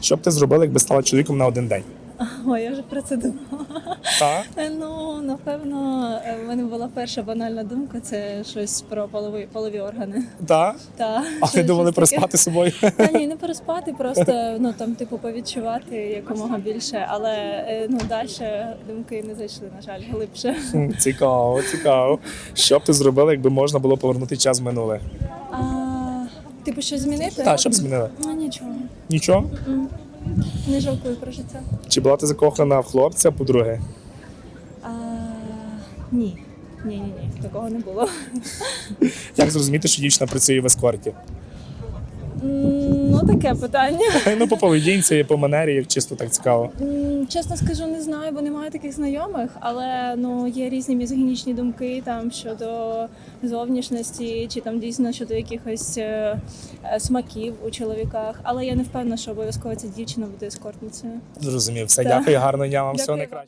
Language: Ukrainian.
Що б ти зробила, якби стала чоловіком на один день? Ой, я вже про це думала. Так? Е, Ну, напевно, е, в мене була перша банальна думка це щось про полові, полові органи. Так? Та, А ви думали щось про таке. спати з собою? Та ні, не переспати, просто ну там, типу, повідчувати якомога більше, але е, ну далі думки не зайшли, на жаль, глибше. Цікаво, цікаво. Що б ти зробила, якби можна було повернути час в минуле? Типу, щось змінити? Так, що б змінила? Ну нічого. Нічого? Не жалкую про життя. Чи була ти закохана в хлопця, по-друге? А, ні. Ні, ні, ні, такого не було. Як зрозуміти, що дівчина працює в ескорті? Ну, таке питання. Ну, по поведінці, по манері, чисто так цікаво. Чесно скажу, не знаю, бо немає таких знайомих, але ну є різні мізогінічні думки там щодо зовнішності, чи там дійсно щодо якихось е, е, смаків у чоловіках. Але я не впевнена, що обов'язково ця дівчина буде ескортницею. Зрозумів. Все, Так. дякую, гарного дня вам, всього Дякую вам. найкращого.